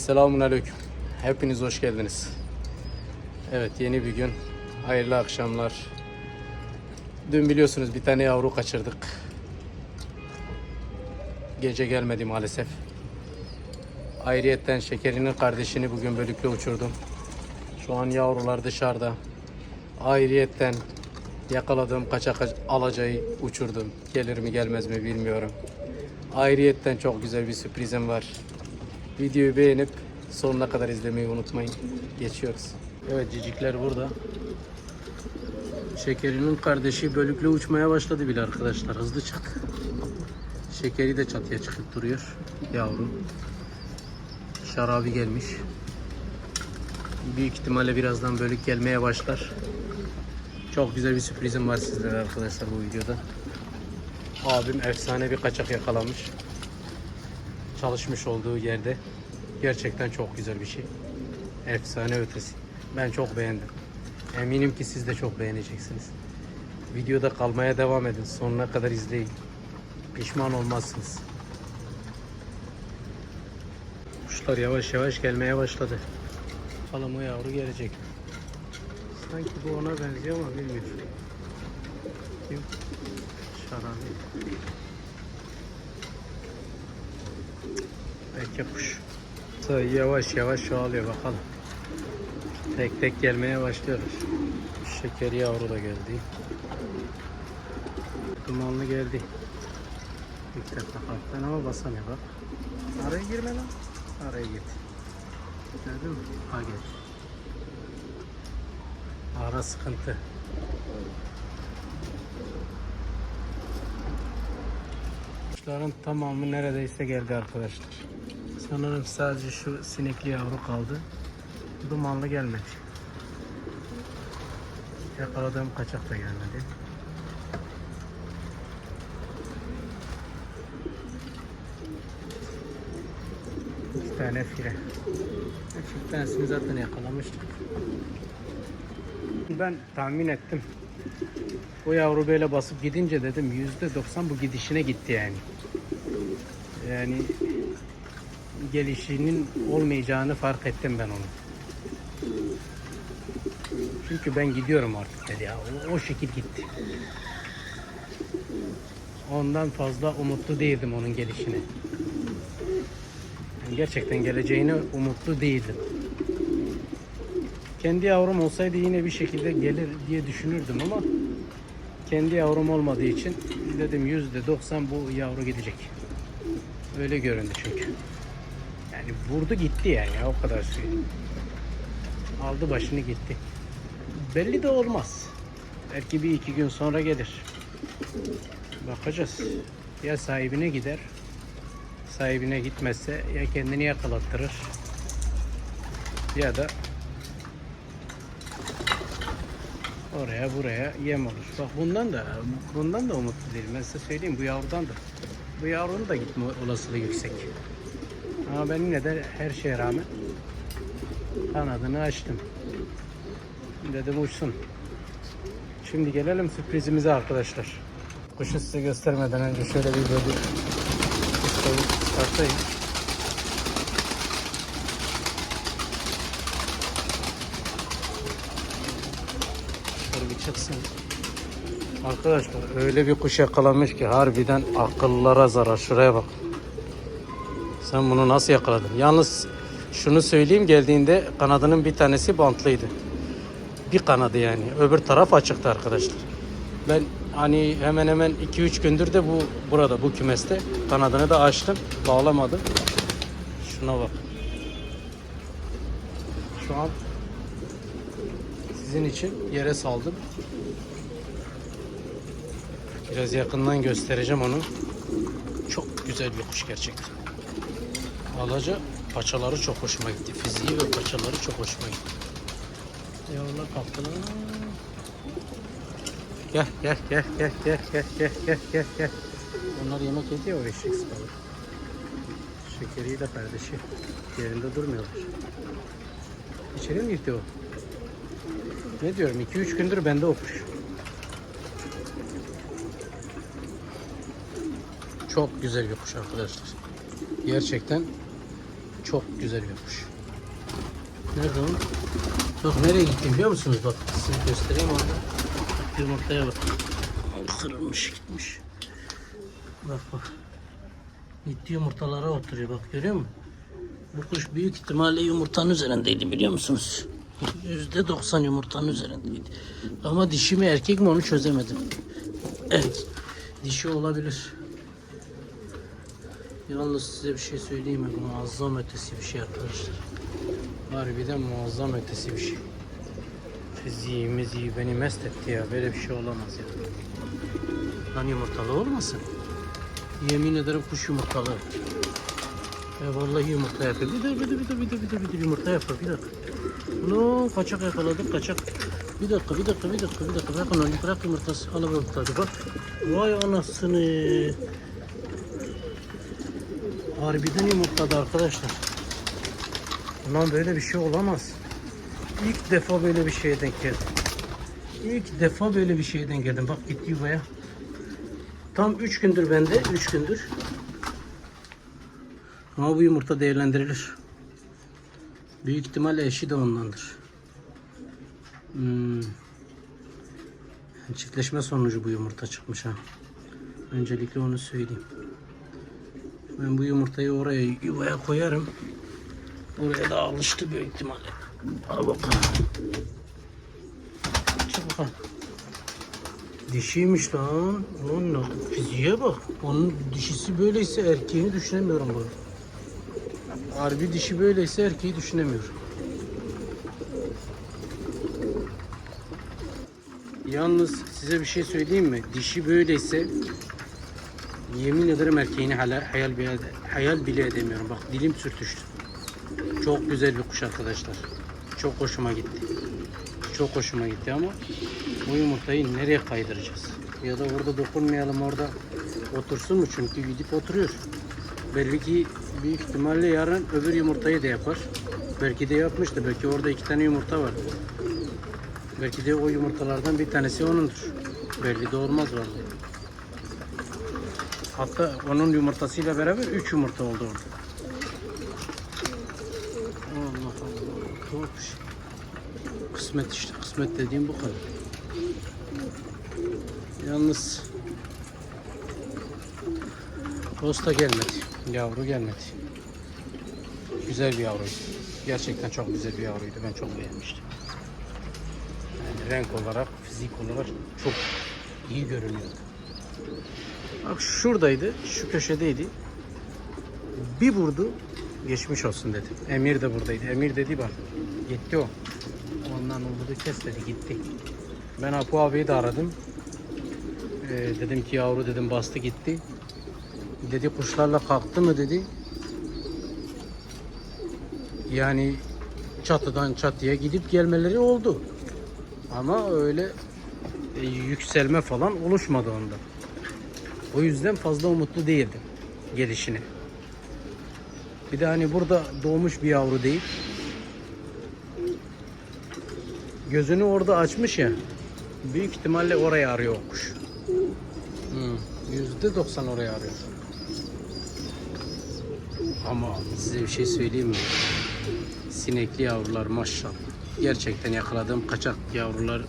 Selamun Aleyküm. Hepiniz hoş geldiniz. Evet yeni bir gün. Hayırlı akşamlar. Dün biliyorsunuz bir tane yavru kaçırdık. Gece gelmedi maalesef. Ayrıyetten şekerinin kardeşini bugün bölükle uçurdum. Şu an yavrular dışarıda. Ayrıyetten yakaladığım kaçak alacayı uçurdum. Gelir mi gelmez mi bilmiyorum. Ayrıyetten çok güzel bir sürprizim var. Videoyu beğenip sonuna kadar izlemeyi unutmayın. Geçiyoruz. Evet cicikler burada. Şekerinin kardeşi bölükle uçmaya başladı bile arkadaşlar. Hızlı çık. Şekeri de çatıya çıkıp duruyor. Yavrum. Şarabi gelmiş. Büyük ihtimalle birazdan bölük gelmeye başlar. Çok güzel bir sürprizim var sizlere arkadaşlar bu videoda. Abim efsane bir kaçak yakalamış. Çalışmış olduğu yerde. Gerçekten çok güzel bir şey. Efsane ötesi. Ben çok beğendim. Eminim ki siz de çok beğeneceksiniz. Videoda kalmaya devam edin. Sonuna kadar izleyin. Pişman olmazsınız. Kuşlar yavaş yavaş gelmeye başladı. Bakalım o yavru gelecek. Sanki bu ona benziyor ama bilmiyorum. Kim? Belki kuş. Yavaş yavaş çoğalıyor bakalım. Tek tek gelmeye başlıyorlar. Şekeri yavru da geldi. Dumanlı geldi. Defa kalktın ama basamıyor bak. Araya girme lan. Araya git. Gördün mü? Ha gel. Ara sıkıntı. Kuşların tamamı neredeyse geldi arkadaşlar. Sanırım sadece şu sinekli yavru kaldı. Dumanlı gelmedi. Yakaladığım kaçak da gelmedi. İki tane fire. Çift tanesini zaten yakalamıştık. Ben tahmin ettim. Bu yavru böyle basıp gidince dedim yüzde doksan bu gidişine gitti yani. Yani gelişinin olmayacağını fark ettim ben onu. Çünkü ben gidiyorum artık dedi ya. O, o şekil gitti. Ondan fazla umutlu değildim onun gelişine. Yani gerçekten geleceğine umutlu değildim. Kendi yavrum olsaydı yine bir şekilde gelir diye düşünürdüm ama kendi yavrum olmadığı için dedim yüzde doksan bu yavru gidecek. Öyle göründü çünkü. Yani vurdu gitti yani ya, o kadar söyleyeyim. Aldı başını gitti. Belli de olmaz. Belki bir iki gün sonra gelir. Bakacağız. Ya sahibine gider. Sahibine gitmezse ya kendini yakalattırır. Ya da oraya buraya yem olur. Bak bundan da bundan da umutlu değilim. Ben size söyleyeyim bu yavrudan da. Bu yavrunun da gitme olasılığı yüksek. Ama ben yine de her şeye rağmen kanadını açtım. Dedim uçsun. Şimdi gelelim sürprizimize arkadaşlar. Kuşu size göstermeden önce şöyle bir böyle çıkartayım. Şöyle bir çıksın. Arkadaşlar öyle bir kuş yakalamış ki harbiden akıllara zarar. Şuraya bak. Sen bunu nasıl yakaladın? Yalnız şunu söyleyeyim geldiğinde kanadının bir tanesi bantlıydı. Bir kanadı yani. Öbür taraf açıktı arkadaşlar. Ben hani hemen hemen 2-3 gündür de bu burada bu kümeste kanadını da açtım. Bağlamadım. Şuna bak. Şu an sizin için yere saldım. Biraz yakından göstereceğim onu. Çok güzel bir kuş gerçekten. Alaca paçaları çok hoşuma gitti. Fiziği ve paçaları çok hoşuma gitti. Yavrular kaptılar. Gel gel gel gel gel gel gel gel gel gel. Onlar yemek yedi ya o eşek sıpalı. Şekeriyle kardeşi. Yerinde durmuyorlar. İçeri mi gitti o? Ne diyorum 2-3 gündür bende o kuş. Çok güzel bir kuş arkadaşlar. Gerçekten Çok güzel kuş. Nerede o? Bak nereye gitti biliyor musunuz? Bak size göstereyim orada. Yumurtaya bak. Kırılmış gitmiş. Bak bak. Gitti yumurtalara oturuyor bak görüyor musun? Bu kuş büyük ihtimalle yumurtanın üzerindeydi biliyor musunuz? Yüzde doksan yumurtanın üzerindeydi. Ama dişi mi erkek mi onu çözemedim. Evet. Dişi olabilir. Yalnız size bir şey söyleyeyim mi? Muazzam ötesi bir şey arkadaşlar. Harbiden muazzam ötesi bir şey. Fiziği, miziği beni mest etti ya. Böyle bir şey olamaz ya. Lan yumurtalı olmasın? Yemin ederim kuş yumurtalı. Ya vallahi yumurta yapıyor. Bir de bir de bir de bir de yumurta yapıyor. Bir dakika. No kaçak yakaladık kaçak. Bir dakika bir dakika bir dakika bir dakika. Bırakın onu bırak yumurtası. Ana yumurtaydı bak. Vay anasını. Harbiden yumurtladı arkadaşlar. Lan böyle bir şey olamaz. İlk defa böyle bir şeye denk geldim. İlk defa böyle bir şeye denk geldim. Bak gitti yuvaya. Tam 3 gündür bende. 3 gündür. Ama bu yumurta değerlendirilir. Büyük ihtimalle eşi de ondandır. Hmm. Çiftleşme sonucu bu yumurta çıkmış ha. Öncelikle onu söyleyeyim. Ben bu yumurtayı oraya yuvaya koyarım. Buraya da alıştı büyük ihtimalle. Al bakalım. Çık bakalım. Dişiymiş lan. Ne- fiziğe bak. Onun dişisi böyleyse erkeğini düşünemiyorum bunu. Harbi dişi böyleyse erkeği düşünemiyorum. Yalnız size bir şey söyleyeyim mi? Dişi böyleyse yemin ederim erkeğini hayal, hayal, bile, hayal bile edemiyorum. Bak dilim sürtüştü. Çok güzel bir kuş arkadaşlar. Çok hoşuma gitti. Çok hoşuma gitti ama bu yumurtayı nereye kaydıracağız? Ya da orada dokunmayalım orada otursun mu? Çünkü gidip oturuyor. Belli ki büyük ihtimalle yarın öbür yumurtayı da yapar. Belki de yapmıştı. Belki orada iki tane yumurta var. Belki de o yumurtalardan bir tanesi onundur. Belli de olmaz vallahi. Hatta onun yumurtasıyla beraber üç yumurta oldu orada. Allah Allah. Tuhaf bir şey. Kısmet işte. Kısmet dediğim bu kadar. Yalnız Posta gelmedi. Yavru gelmedi. Güzel bir yavruydu. Gerçekten çok güzel bir yavruydu. Ben çok beğenmiştim. Yani renk olarak, fizik olarak çok iyi görünüyordu. Bak şuradaydı, şu köşedeydi. Bir vurdu, geçmiş olsun dedi. Emir de buradaydı. Emir dedi bak, gitti o. Ondan umudu kes dedi, gitti. Ben Apu abiyi de aradım. Ee, dedim ki yavru dedim bastı gitti. Dedi kuşlarla kalktı mı dedi. Yani çatıdan çatıya gidip gelmeleri oldu. Ama öyle e, yükselme falan oluşmadı onda. O yüzden fazla umutlu değildim gelişine. Bir de hani burada doğmuş bir yavru değil. Gözünü orada açmış ya. Büyük ihtimalle oraya arıyor kuş. Hmm, Yüzde doksan oraya arıyor. Ama size bir şey söyleyeyim mi? Sinekli yavrular maşallah. Gerçekten yakaladığım kaçak yavrular,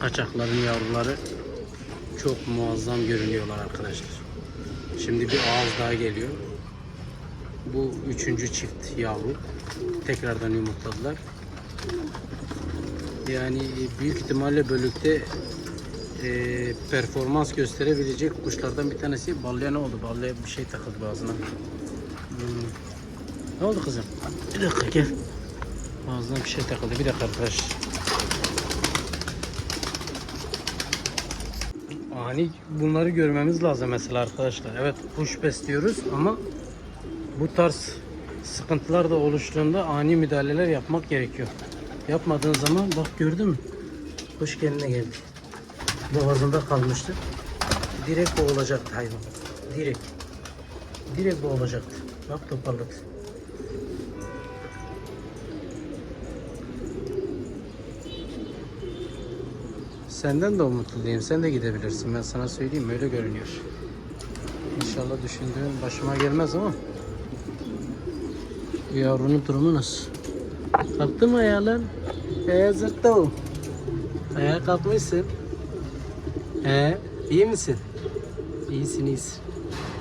kaçakların yavruları çok muazzam görünüyorlar arkadaşlar. Şimdi bir ağız daha geliyor. Bu üçüncü çift yavru. Tekrardan yumurtladılar. Yani büyük ihtimalle bölükte e, performans gösterebilecek kuşlardan bir tanesi balya ne oldu? Balya bir şey takıldı boğazına. Hmm. Ne oldu kızım? Bir dakika gel. Boğazına bir şey takıldı. Bir dakika arkadaş. Ani bunları görmemiz lazım mesela arkadaşlar. Evet kuş besliyoruz ama bu tarz sıkıntılar da oluştuğunda ani müdahaleler yapmak gerekiyor. Yapmadığın zaman bak gördün mü? Kuş kendine geldi. Boğazında kalmıştı. Direkt boğulacaktı hayvan. Direkt. Direkt boğulacaktı. Bak toparladı. Senden de umutluyum. Sen de gidebilirsin. Ben sana söyleyeyim. Öyle görünüyor. İnşallah düşündüğün başıma gelmez ama Yavrunun durumu nasıl? Kalktı mı ayağa lan? Ee zırttı Ayağa kalkmışsın. Ee, iyi misin? İyisin iyisin.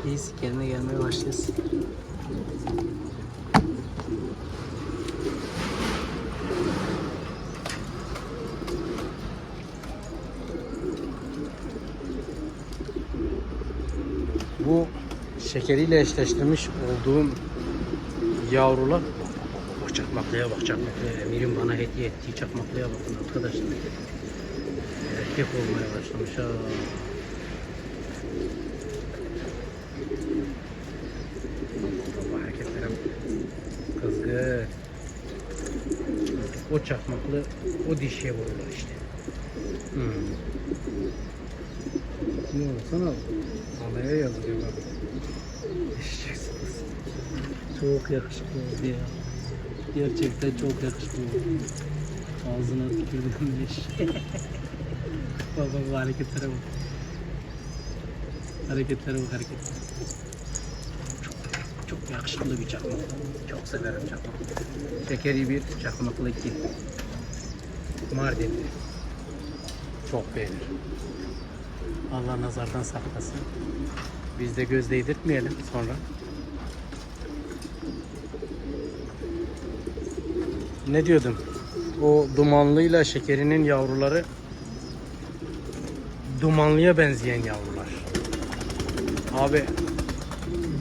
İyisin kendine gelmeye başlıyorsun. Bu şekeriyle eşleştirmiş olduğum yavrular bak çakmaklıya bak çakmaklıya. Emir'in bana hediye ettiği çakmaklıya bakın arkadaşlar. Erkek olmaya başlamış ha. Bak. kızgın. O çakmaklı o dişiye vururlar işte. Hmm. Ne oldu sana? Alaya yazılıyor bak. Eşeceksiniz. Çok yakışıklı oldu ya. Gerçekten çok yakışıklı oldu. Ağzına tükürdüm eş. bak bak bu hareketlere bak. Hareketlere bak hareketlere. Çok, çok yakışıklı bir çakmak. Çok severim çakmak. Şekeri bir, çakmaklı iki. Mardin. Çok beğenir. Allah nazardan saklasın. Biz de göz değdirtmeyelim sonra. Ne diyordum? O dumanlıyla şekerinin yavruları dumanlıya benzeyen yavrular. Abi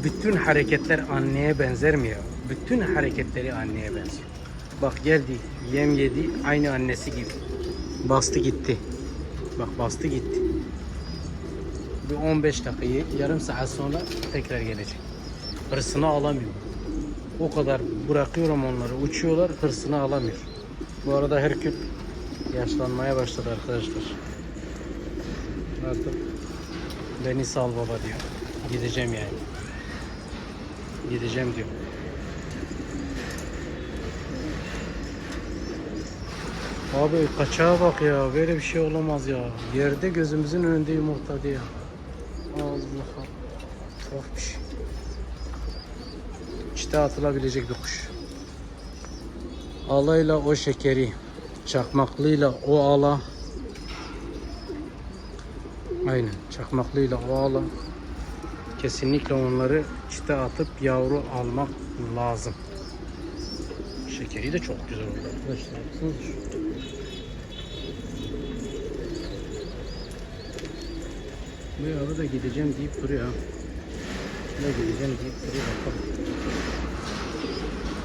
bütün hareketler anneye benzer mi ya? Bütün hareketleri anneye benziyor. Bak geldi, yem yedi, aynı annesi gibi. Bastı gitti. Bak bastı gitti. Bir 15 dakikayı yarım saat sonra tekrar gelecek. Hırsını alamıyor. O kadar bırakıyorum onları uçuyorlar hırsını alamıyor. Bu arada Herkül yaşlanmaya başladı arkadaşlar. Artık beni sal baba diyor. Gideceğim yani. Gideceğim diyor. Abi kaçağa bak ya. Böyle bir şey olamaz ya. Yerde gözümüzün önünde yumurtladı ya. Allah şey. İşte atılabilecek bir kuş. Alayla o şekeri, çakmaklıyla o ala. Aynen, çakmaklıyla o ala. Kesinlikle onları çite atıp yavru almak lazım. Şekeri de çok güzel oldu arkadaşlar. Bu yavru da gideceğim deyip duruyor. Ne gideceğim deyip duruyor bakalım.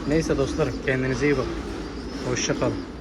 Neyse dostlarım kendinize iyi bakın. Hoşça kalın.